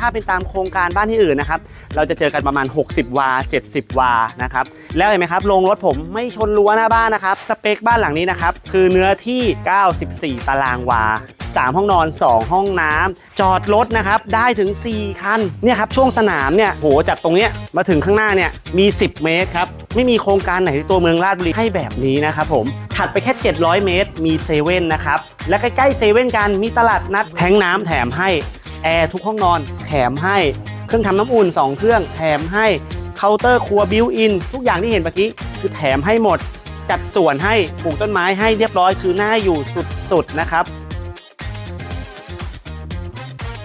ถ้าเป็นตามโครงการบ้านที่อื่นนะครับ เราจะเจอกันประมาณ 60 วา 70 วา นะครับ แล้วเห็นไหมครับ โรงรถผมไม่ชนรั้วหน้าบ้านนะครับ สเปคบ้านหลังนี้นะครับ คือเนื้อที่ 94 ตารางวา 3 ห้องนอน 2 ห้องน้ำจอดรถนะครับ ได้ถึง 4 คัน เนี่ยครับ ช่วงสนามเนี่ย โห จากตรงเนี้ยมาถึงข้างหน้าเนี่ย มี 10 เมตรครับ ไม่มีโครงการไหนในตัวเมืองราชบุรีให้แบบนี้นะครับผม ถัดไปแค่ 700 เมตร มีเซเว่นนะครับ และใกล้ๆเซเว่นกัน มีตลาดนัดแทงน้ำแถมให้ แอร์ทุกห้องนอนแถมให้ เครื่องทำน้ำอุ่น 2 เครื่องแถมให้เคาน์เตอร์ครัวบิวอิน ทุกอย่างที่เห็นเมื่อกี้คือแถมให้หมด จัดส่วนให้ปลูกต้นไม้ให้เรียบร้อยคือน่าอยู่สุดๆนะครับ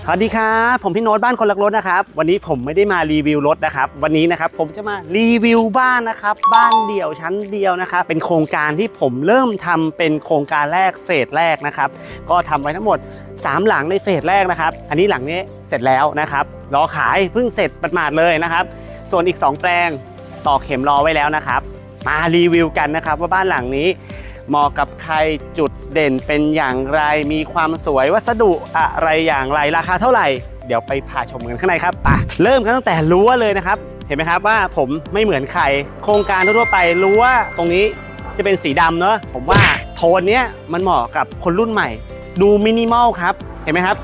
สวัสดีครับผมพี่โน้ตบ้านคนรักรถนะครับวันนี้ผมไม่ได้มารีวิวรถนะครับวันนี้นะครับผมจะมารีวิวบ้านนะครับบ้านเดี่ยวชั้นเดียวนะครับเป็นโครงการที่ผมเริ่มทำเป็นโครงการแรกเฟสแรกนะครับก็ทำไว้ทั้งหมด 3 หลังในเฟสแรกนะครับอันนี้หลังนี้เสร็จแล้วนะครับรอขายเพิ่งเสร็จประมาดเลยนะครับส่วนอีก 2 แปลงต่อเข็มรอไว้แล้วนะครับมารีวิวกันนะครับว่าบ้านหลังนี้ เหมาะกับใครจุดเด่นเป็นอย่างไร มีความสวยวัสดุอะไรอย่างไรราคาเท่าไหร่ เดี๋ยวไปพาชมกันข้างในครับไปเริ่มกันตั้งแต่รั้วเลยนะครับ เห็นไหมครับว่าผมไม่เหมือนใคร โครงการทั่วไปรั้วตรงนี้จะเป็นสีดำเนอะผมว่าโทนเนี้ยมันเหมาะกับคนรุ่นใหม่ ดูมินิมอลครับ เห็นไหมครับ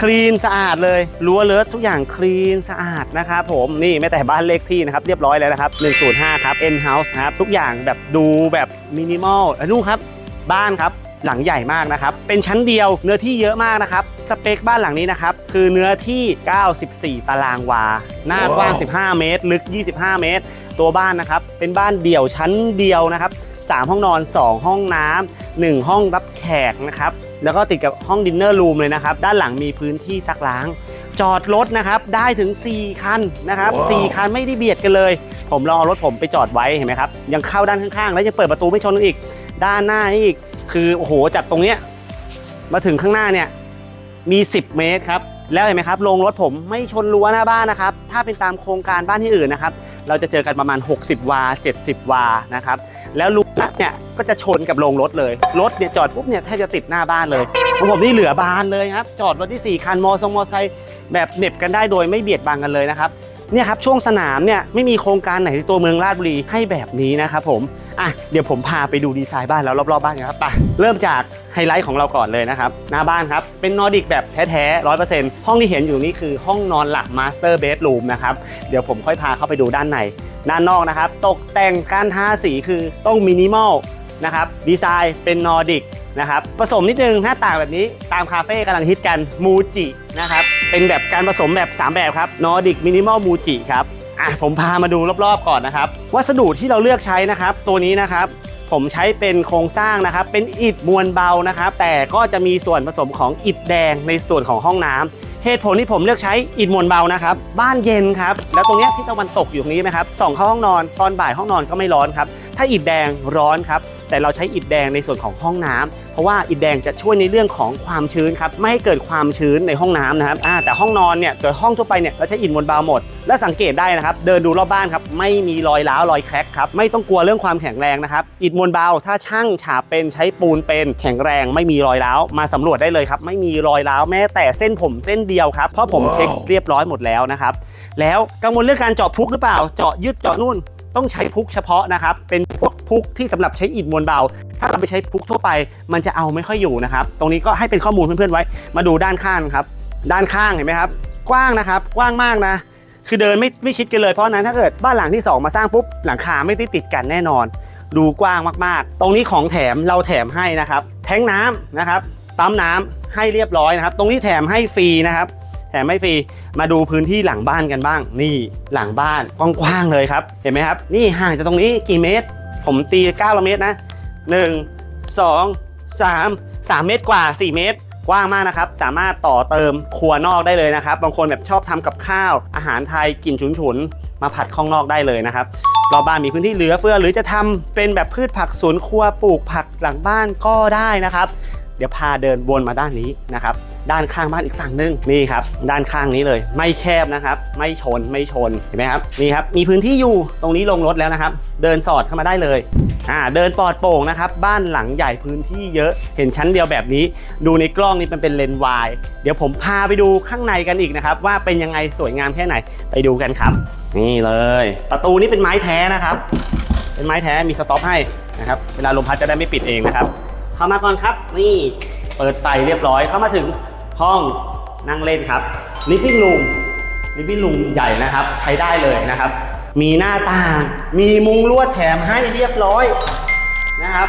คลีนสะอาดเลยรั้วเลิศทุกอย่างคลีนสะอาดนะครับผมนี่ไม่แต่บ้านเลขที่นะครับเรียบร้อยแล้วนะครับ 105 ครับ N House ครับทุกอย่างแบบดูแบบมินิมอลแล้วดูครับ บ้านครับหลังใหญ่มากนะครับ เป็นชั้นเดียวเนื้อที่เยอะมากนะครับ สเปคบ้านหลังนี้นะครับ คือเนื้อที่ 94 ตารางวา หน้ากว้าง 15 เมตร ลึก 25 เมตร ตัวบ้านนะครับ เป็นบ้านเดี่ยวชั้นเดียวนะครับ 3 ห้องนอน 2 ห้องน้ำหนึ่งห้องรับแขกนะครับ แล้วก็ติดกับห้องดินเนอร์รูมเลยนะครับ ด้านหลังมีพื้นที่ซักล้าง จอดรถนะครับ ได้ถึง 4 คันนะครับ 4 คันไม่ได้เบียดกันเลย ผมลองเอารถผมไปจอดไว้เห็นไหมครับ ยังเข้าด้านข้างๆ แล้วยังเปิดประตูไม่ชนกันอีก ด้านหน้านี่อีก คือโอ้โห จากตรงเนี้ยมาถึงข้างหน้าเนี่ยมี 10 เมตรครับ แล้วเห็นไหมครับ โรงรถผมไม่ชนรั้วหน้าบ้านนะครับ ถ้าเป็นตามโครงการบ้านที่อื่นนะครับ เราจะเจอกันประมาณ 60 วา 70 วานะครับ แล้วรั้วเนี่ยก็จะชนกับโรงรถเลย รถเนี่ยจอดปุ๊บเนี่ยแทบจะติดหน้าบ้านเลยของผมนี่เหลือบานเลยครับ จอดรถที่ 4 คันมอทรงมอไซค์แบบเหน็บกันได้โดยไม่เบียดบังกันเลยนะครับเนี่ยครับช่วงสนามเนี่ยไม่มีโครงการไหนในตัวเมืองราชบุรีให้แบบนี้นะครับผม อะเดี๋ยวผมพาไปดูดีไซน์บ้านแล้วรอบๆบ้านกันครับไปเริ่มจากไฮไลท์ของเราก่อนเลยนะครับหน้าบ้านครับเป็นนอร์ดิกแบบแท้ๆร้อยเปอร์เซ็นต์ห้องที่เห็นอยู่นี่คือห้องนอนหลักมาสเตอร์เบดรูมนะครับเดี๋ยวผมค่อยพาเข้าไปดูด้านในด้านนอกนะครับ ตกแต่งการทาสีคือต้องมินิมอลนะครับดีไซน์เป็นนอร์ดิกนะครับผสมนิดนึงหน้าต่างแบบนี้ตามคาเฟ่กำลังฮิตกันมูจินะครับเป็นแบบการผสมแบบ 3 แบบครับนอร์ดิกมินิมอลมูจิครับ อะผมพามาดูรอบๆก่อนนะครับ วัสดุที่เราเลือกใช้นะครับ ตัวนี้นะครับ ผมใช้เป็นโครงสร้างนะครับ เป็นอิฐมวลเบานะครับ แต่ก็จะมีส่วนผสมของอิฐแดงในส่วนของห้องน้ำเหตุผลที่ผมเลือกใช้อิฐมวลเบานะครับ บ้านเย็นครับ แล้วตรงเนี้ยที่ตะวันตกอยู่ตรงนี้ไหมครับส่องเข้าห้องนอนตอนบ่ายห้องนอนก็ไม่ร้อนครับ ถ้าอิฐแดงร้อนครับ แต่เราใช้อิฐแดงในส่วนของห้องน้ำเพราะว่าอิฐแดงจะช่วยในเรื่องของความชื้นครับไม่ให้เกิดความชื้นในห้องน้ำนะครับแต่ห้องนอนเนี่ยโดยห้องทั่วไปเนี่ยเราใช้อิฐมวลเบาหมด และสังเกตได้นะครับ เดินดูรอบบ้านครับไม่มีรอยร้าวรอยแครกครับไม่ต้องกลัวเรื่องความแข็งแรงนะครับอิฐมวลเบาถ้าช่างฉาบเป็นใช้ปูนเป็นแข็งแรง ไม่มีรอยร้าวมาสำรวจได้เลยครับไม่มีรอยร้าวแม้แต่เส้นผมเส้นเดียวครับเพราะผมเช็คเรียบร้อยหมดแล้วนะครับแล้วกังวลเรื่องการเจาะพุกหรือเปล่า เจาะยืดเจาะนู่นต้องใช้พุกเฉพาะนะครับ เป็นพวก พุกที่สำหรับใช้อิฐมวลเบา ถ้าเราไปใช้พุกทั่วไป มันจะเอาไม่ค่อยอยู่นะครับ ตรงนี้ก็ให้เป็นข้อมูลเพื่อนๆไว้ มาดูด้านข้างครับ ด้านข้างเห็นไหมครับ กว้างนะครับ กว้างมากนะ คือเดินไม่ไม่ชิดกันเลย เพราะนั้นถ้าเกิดบ้านหลังที่ 2 มาสร้างปุ๊บ หลังคาไม่ได้ติดกันแน่นอน ดูกว้างมากๆ ตรงนี้ของแถมเราแถมให้นะครับ แทงน้ำนะครับ ปั๊มน้ำให้เรียบร้อยนะครับ ตรงนี้แถมให้ฟรีนะครับ แถมให้ฟรี มาดูพื้นที่หลังบ้านกันบ้าง นี่หลังบ้านกว้างๆเลยครับ เห็นไหมครับ นี่ห่างจากตรงนี้กี่เมตร ผมตี9เมตรนะ 1 2 3 3 เมตรกว่า 4 เมตรกว้างมากนะครับ สามารถต่อเติมครัวนอกได้เลยนะครับ บางคนแบบชอบทำกับข้าว อาหารไทยกลิ่นฉุนๆมาผัดข้างนอกได้เลยนะครับรอบบ้านมีพื้นที่เหลือเฟือหรือจะทำเป็นแบบพืชผักสวนครัวปลูกผักหลังบ้านก็ได้นะครับ ดี๋ยวพาเดินวนมาด้านนี้นะครับ ด้านข้างบ้านอีกฝั่งหนึงนี่ครับด้านข้างนี้เลย ไม่แคบนะครับ ไม่ชนไม่ชนเห็นไหมครับนี่ครับมีพื้นที่อยู่ตรงนี้ลงรถแล้วนะครับ เดินสอดเข้ามาได้เลยอ่าเดินปลอดโปร่งนะครับ บ้านหลังใหญ่พื้นที่เยอะเห็นชั้นเดียวแบบนี้ ดูในกล้องนี่มันเป็นเลนส์วายเดี๋ยวผมพาไปดูข้างในกันอีกนะครับ ว่าเป็นยังไงสวยงามแค่ไหนไปดูกันครับ นี่เลย ประตูนี้เป็นไม้แท้นะครับ เป็นไม้แท้มีสต็อปให้นะครับเวลาลมพัดจะได้ไม่ปิดเองนะครับ เข้ามาก่อนครับ นี่เปิดไฟเรียบร้อยเข้ามาถึงห้องนั่งเล่นครับ living room living room ใหญ่นะครับ ใช้ได้เลยนะครับ มีหน้าต่าง มีมุงลวดแถมให้เรียบร้อยนะครับ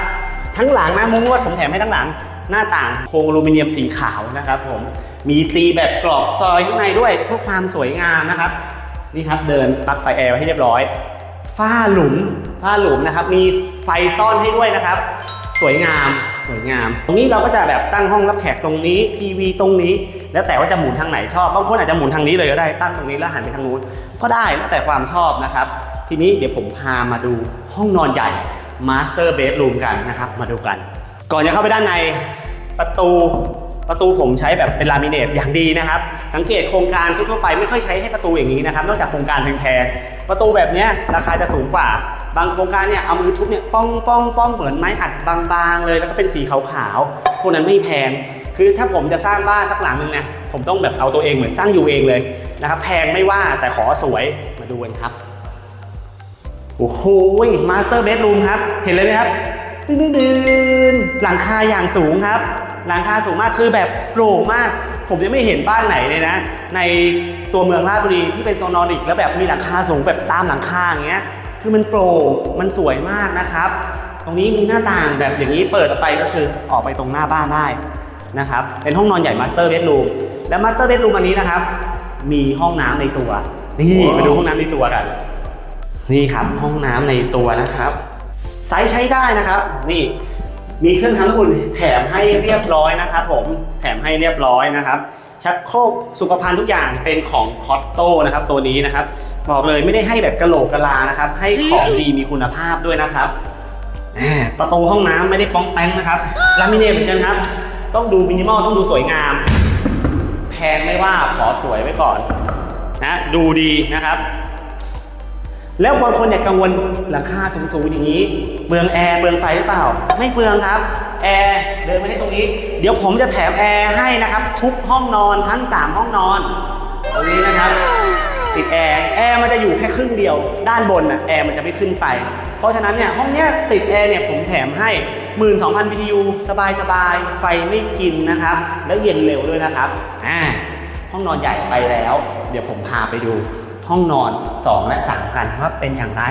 ทั้งหลังนะมุงลวดผมแถมให้ทั้งหลัง หน้าต่างโครงอลูมิเนียมสีขาวนะครับ ผมมีตีแบบกรอบซอยข้างในด้วยเพื่อความสวยงามนะครับ นี่ครับเดินปลั๊กไฟแอร์ให้เรียบร้อย ฝ้าหลุมฝ้าหลุมนะครับ มีไฟซ่อนให้ด้วยนะครับ สวยงามสวยงาม ตรงนี้เราก็จะแบบตั้งห้องรับแขกตรงนี้ ทีวีตรงนี้ แล้วแต่ว่าจะหมุนทางไหนชอบ บางคนอาจจะหมุนทางนี้เลยก็ได้ ตั้งตรงนี้แล้วหันไปทางนู้น ก็ได้แล้วแต่ความชอบนะครับ ทีนี้เดี๋ยวผมพามาดูห้องนอนใหญ่ Master Bedroom กันนะครับ มาดูกัน ก่อนจะเข้าไปด้านในประตู ประตูผมใช้แบบเป็นลามิเนตอย่างดีนะครับ สังเกตโครงการทั่วไปไม่ค่อยใช้ให้ประตูอย่างนี้นะครับ นอกจากโครงการแพงๆ ประตูแบบเนี้ยราคาจะสูงกว่า บางโครงการเนี่ยเอามือทุบเนี่ยป้องป้องป้องเหมือนไม้อัดบางๆ เลยแล้วก็เป็นสีขาวๆ พวกนั้นไม่แพง คือถ้าผมจะสร้างบ้านสักหลังนึงเนี่ยผมต้องแบบเอาตัวเองเหมือนสร้างอยู่เองเลยนะครับ แพงไม่ว่าแต่ขอสวยมาดูกันครับ โอ้โหมาสเตอร์เบดรูมครับ เห็นเลยไหมครับดึนดึนหลังคาอย่างสูงครับ หลังคาสูงมากคือแบบโปร่งมาก ผมยังไม่เห็นบ้านไหนเลยนะ ในตัวเมืองราชบุรีที่เป็นโซนนอร์ดิกแล้วแบบมีหลังคาสูงแบบตามหลังคาอย่างเงี้ยคือมันโปร่งมันสวยมากนะครับ ตรงนี้มีหน้าต่างแบบอย่างนี้เปิดออกไปก็คือออกไปตรงหน้าบ้านได้นะครับเป็นห้องนอนใหญ่มาสเตอร์เบดรูมและมาสเตอร์เบดรูมอันนี้นะครับ มีห้องน้ำในตัว นี่มาดูห้องน้ำในตัวกัน นี่ครับห้องน้ำในตัวนะครับไซส์ใช้ได้นะครับ นี่ มีเครื่องทำน้ำอุ่นแถมให้เรียบร้อยนะครับผมแถมให้เรียบร้อยนะครับ ชักโครกสุขภัณฑ์ทุกอย่างเป็นของคอตโต้นะครับตัวนี้นะครับบอกเลยไม่ได้ให้แบบกระโหลกกะลานะครับ ให้ของดีมีคุณภาพด้วยนะครับประตูห้องน้ำไม่ได้ป้องแป้งนะครับลามิเนตเหมือนกันครับ ต้องดูมินิมอลต้องดูสวยงาม แพงไม่ว่าขอสวยไว้ก่อนนะดูดีนะครับ แล้วบางคนเนี่ยกังวลหลังคาสูงๆอย่างนี้เปลืองแอร์เปลืองไฟหรือเปล่า ไม่เปลืองครับแอร์เดินมาที่ตรงนี้ เดี๋ยวผมจะแถมแอร์ให้นะครับ ทุกห้องนอนทั้ง 3 ห้องนอนตรงนี้นะครับ ติดแอร์แอร์มันจะอยู่แค่ครึ่งเดียว ด้านบนน่ะแอร์มันจะไม่ขึ้นไป เพราะฉะนั้นเนี่ยห้องเนี้ยติดแอร์เนี่ยผมแถมให้ 12,000 BTU สบายสบายๆไฟไม่กินนะครับ แล้วเย็นเร็วด้วยนะครับอ่าห้องนอนใหญ่ไปแล้ว เดี๋ยวผมพาไปดู ห้องนอน 2 และ3กันว่าเป็นอย่างไร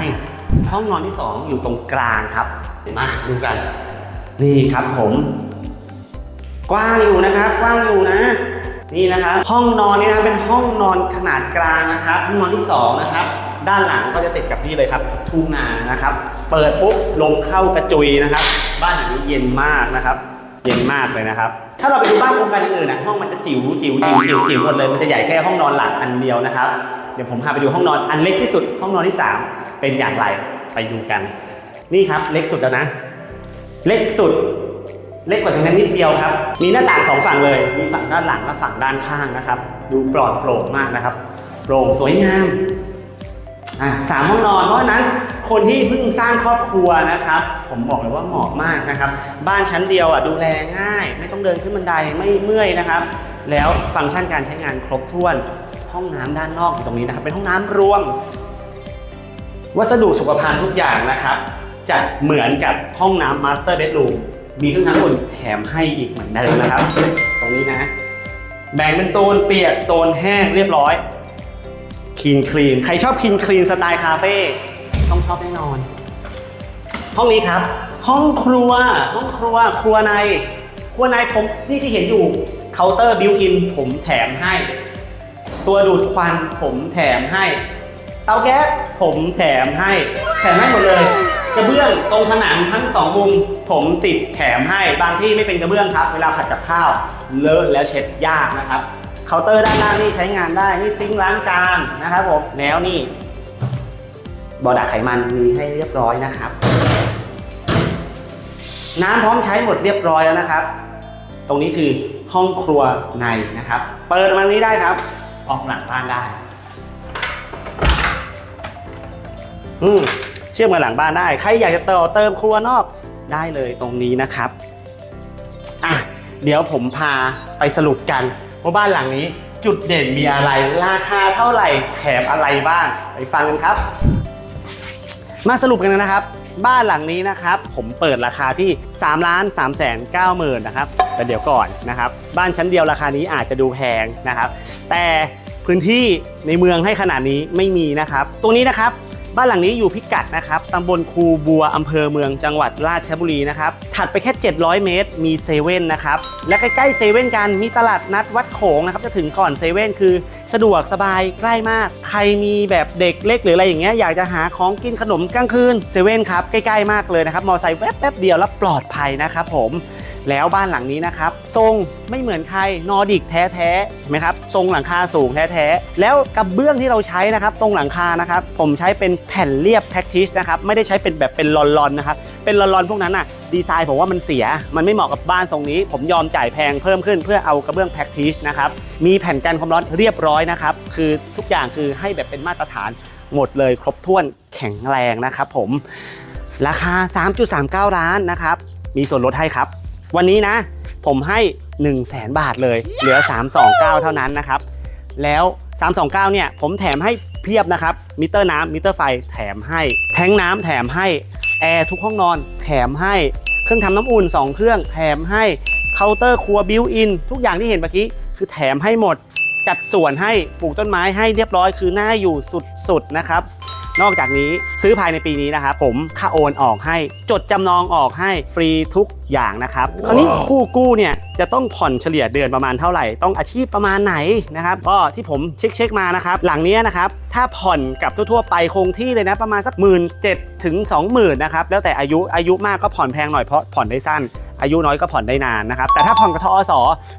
ห้องนอนที่ 2 อยู่ตรงกลางครับเห็นไหมดูกัน นี่ครับผม กว้างอยู่นะครับ กว้างอยู่นะ นี่นะครับ ห้องนอนนี่นะเป็นห้องนอนขนาดกลางนะครับ ห้องนอนที่สองนะครับด้านหลังก็จะติดกับนี่เลยครับทุ่งนานะครับ เปิดปุ๊บลมเข้ากระจุยนะครับ บ้านหลังนี้เย็นมากนะครับ เย็นมากเลยนะครับ ถ้าเราไปดูบ้านโครงการอื่นๆนะห้องมันจะจิ๋วจิ๋วจิ๋วจิ๋วจิ๋วหมดเลยมันจะใหญ่แค่ห้องนอนหลังอันเดียวนะครับ เดี๋ยวผมพาไปดูห้องนอนอันเล็กที่สุดห้องนอนที่สามเป็นอย่างไรไปดูกัน นี่ครับเล็กสุดแล้วนะ เล็กสุด เล็กกว่าตรงนั้นนิดเดียวครับ มีหน้าต่างสองฝั่งเลย มีฝั่งด้านหลังและฝั่งด้านข้างนะครับ ดูปลอดโปร่งมากนะครับโปร่งสวยงามอะสามห้องนอนเพราะฉะนั้นคนที่เพิ่งสร้างครอบครัวนะครับ ผมบอกเลยว่าเหมาะมากนะครับ บ้านชั้นเดียวอะดูแลง่าย ไม่ต้องเดินขึ้นบันไดไม่เมื่อยนะครับ แล้วฟังก์ชันการใช้งานครบถ้วน ห้องน้ำด้านนอกอยู่ตรงนี้นะครับเป็นห้องน้ำรวม วัสดุสุขภัณฑ์ทุกอย่างนะครับ จะเหมือนกับห้องน้ำมาสเตอร์เบดรูมมีเครื่องทำน้ำอุ่นแถมให้อีกเหมือนเดิมนะครับ ตรงนี้นะ แบ่งเป็นโซนเปียกโซนแห้งเรียบร้อยคลีนคลีนใครชอบคลีนคลีนสไตล์คาเฟ่ต้องชอบแน่นอน ห้องนี้ครับ ห้องครัว ห้องครัว ครัวใน ครัวในผมนี่ที่เห็นอยู่เคาน์เตอร์บิวอินผมแถมให้ ตัวดูดควันผมแถมให้ เตาแก๊สผมแถมให้ แถมให้หมดเลย กระเบื้องตรงผนังทั้งสองมุม ผมติดแถมให้บางที่ไม่เป็นกระเบื้องครับ เวลาผัดกับข้าวเลอะแล้วเช็ดยากนะครับเคาน์เตอร์ด้านล่างนี่ใช้งานได้นี่ซิงค์ล้างจานนะครับผมแล้วนี่บอดักไขมันมีให้เรียบร้อยนะครับ น้ำพร้อมใช้หมดเรียบร้อยแล้วนะครับ ตรงนี้คือห้องครัวในนะครับ เปิดมานี้ได้ครับ ออกหลังบ้านได้ อืมเชื่อมกับหลังบ้านได้ ใครอยากจะต่อเติมครัวนอกได้เลยตรงนี้นะครับ อะ เดี๋ยวผมพาไปสรุปกันว่าบ้านหลังนี้ จุดเด่นมีอะไร ราคาเท่าไหร่ แถมอะไรบ้าง ไปฟังกันครับ มาสรุปกันนะครับ บ้านหลังนี้นะครับ ผมเปิดราคาที่3ล้าน3แสน9หมื่นนะครับ แต่เดี๋ยวก่อนนะครับ บ้านชั้นเดียวราคานี้อาจจะดูแพงนะครับ แต่ พื้นที่ในเมืองให้ขนาดนี้ไม่มีนะครับ ตรงนี้นะครับบ้านหลังนี้อยู่พิกัดนะครับตำบลคูบัวอำเภอเมืองจังหวัดราชบุรีนะครับ ถัดไปแค่ 700 เมตร มีเซเว่นนะครับ และใกล้ๆเซเว่นกันมีตลาดนัดวัดโขงนะครับ จะถึงก่อนเซเว่นคือสะดวกสบายใกล้มาก ใครมีแบบเด็กเล็กหรืออะไรอย่างเงี้ยอยากจะหาของกินขนมกลางคืนเซเว่นครับ ใกล้ๆมากเลยนะครับ มอไซค์แวบๆเดียวแล้วปลอดภัยนะครับผม แล้วบ้านหลังนี้นะครับ ทรงไม่เหมือนใครนอร์ดิกแท้ๆเห็นไหมครับทรงหลังคาสูงแท้ๆแล้วกระเบื้องที่เราใช้นะครับตรงหลังคานะครับ ผมใช้เป็นแผ่นเรียบแพ็กทิชนะครับไม่ได้ใช้เป็นแบบเป็นลอนๆนะครับเป็นลอนๆพวกนั้นอะดีไซน์ผมว่ามันเสีย มันไม่เหมาะกับบ้านทรงนี้ ผมยอมจ่ายแพงเพิ่มขึ้นเพื่อเอากระเบื้องแพ็กทิชนะครับมีแผ่นกันความร้อนเรียบร้อยนะครับคือทุกอย่างคือให้แบบเป็นมาตรฐานหมดเลยครบถ้วนแข็งแรงนะครับผมราคา 3.39 ล้านนะครับ มีส่วนลดให้ครับ วันนี้นะ ผมให้ 1 0 0 0 0แสนบาทเลย เหลือ 329 เท่านั้นนะครับ แล้ว 329 เนี่ย ผมแถมให้เพียบนะครับ มิเตอร์น้ำมิเตอร์ไฟแถมให้ แทงน้ำแถมให้ แอร์ทุกห้องนอนแถมให้ เครื่องทำน้ำอุ่น 2 เครื่องแถมให้เคาน์เตอร์ครัวบิวอินทุกอย่างที่เห็นเมื่อกี้คือแถมให้หมด จัดส่วนให้ปลูกต้นไม้ให้เรียบร้อยคือน่าอยู่สุดๆนะครับ นอกจากนี้ซื้อภายในปีนี้นะครับผมค่าโอนออกให้ จดจำนองออกให้ฟรีทุกอย่างนะครับ คราวนี้ผู้กู้เนี่ยจะต้องผ่อนเฉลี่ยเดือนประมาณเท่าไหร่ ต้องอาชีพประมาณไหนนะครับก็ที่ผมเช็คเช็คๆมานะครับ หลังเนี้ยนะครับ ถ้าผ่อนกับทั่วๆไปคงที่เลยนะประมาณสักหมื่นเจ็ดถึงสองหมื่นนะครับ แล้วแต่อายุอายุมากก็ผ่อนแพงหน่อยเพราะผ่อนได้สั้น อายุน้อยก็ผ่อนได้นานนะครับ แต่ถ้าผ่อนกับทอส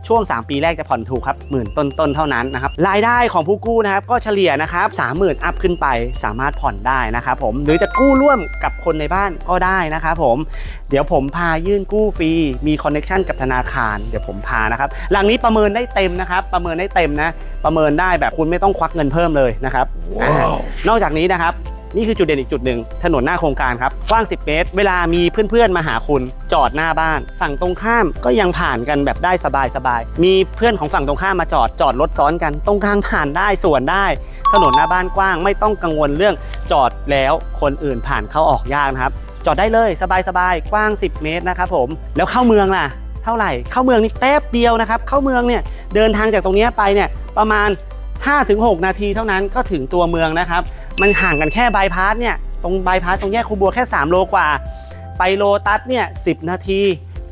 ช่วง 3 ปีแรกจะผ่อนถูกครับหมื่นต้นๆเท่านั้นนะครับ รายได้ของผู้กู้นะครับก็เฉลี่ยนะครับ30,000อัพขึ้นไปสามารถผ่อนได้นะครับผม หรือจะกู้ร่วมกับคนในบ้านก็ได้นะครับผม เดี๋ยวผมพายื่นกู้ฟรี มีคอนเน็ชันกับธนาคาร เดี๋ยวผมพานะครับ หลังนี้ประเมินได้เต็มนะครับ ประเมินได้เต็มนะ ประเมินได้แบบคุณไม่ต้องควักเงินเพิ่มเลยนะครับอ่านอกจากนี้นะครับ นี่คือจุดเด่นอีกจุดหนึ่งถนนหน้าโครงการครับกว้าง 10 เมตร เวลามีเพื่อนๆมาหาคุณจอดหน้าบ้าน ฝั่งตรงข้ามก็ยังผ่านกันแบบได้สบายๆมีเพื่อนของฝั่งตรงข้ามมาจอดจอดรถซ้อนกัน ตรงกลางผ่านได้สวนได้ ถนนหน้าบ้านกว้าง ไม่ต้องกังวลเรื่องจอดแล้วคนอื่นผ่านเข้าออกยากนะครับจอดได้เลยสบายๆกว้าง 10 เมตรนะครับผมแล้วเข้าเมืองล่ะเท่าไหร่เข้าเมืองนี่แป๊บเดียวนะครับเข้าเมืองเนี่ยเดินทางจากตรงนี้ไปเนี่ยประมาณ 5-6 นาทีเท่านั้นก็ถึงตัวเมืองนะครับ มันห่างกันแค่บายพาสเนี่ยตรงบายพาสตรงแยกคูบัวแค่ 3 โลกว่า ไปโลตัสเนี่ย10นาที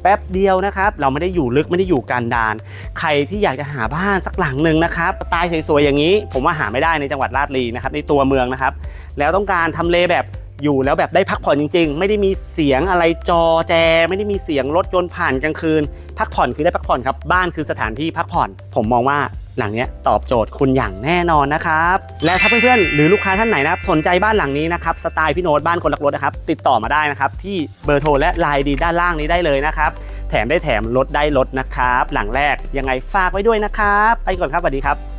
แป๊บเดียวนะครับ เราไม่ได้อยู่ลึกไม่ได้อยู่กันดาน ใครที่อยากจะหาบ้านสักหลังหนึ่งนะครับสไตล์สวยๆอย่างนี้ ผมว่าหาไม่ได้ในจังหวัดราชบุรีนะครับในตัวเมืองนะครับ แล้วต้องการทำเลแบบอยู่แล้วแบบได้พักผ่อนจริง ๆ ไม่ได้มีเสียงอะไรจอแจ ไม่ได้มีเสียงรถยนต์ผ่านกลางคืน พักผ่อนคือได้พักผ่อนครับ บ้านคือสถานที่พักผ่อน ผมมองว่า หลังนี้ตอบโจทย์คุณอย่างแน่นอนนะครับ และถ้าเพื่อนๆ หรือลูกค้าท่านไหนนะครับสนใจบ้านหลังนี้นะครับสไตล์พี่โน้ตบ้านคนรักรถนะครับติดต่อมาได้นะครับที่เบอร์โทรและไลน์ดีด้านล่างนี้ได้เลยนะครับแถมได้แถมลดได้ลดนะครับ หลังแรกยังไงฝากไว้ด้วยนะครับ ไปก่อนครับสวัสดีครับ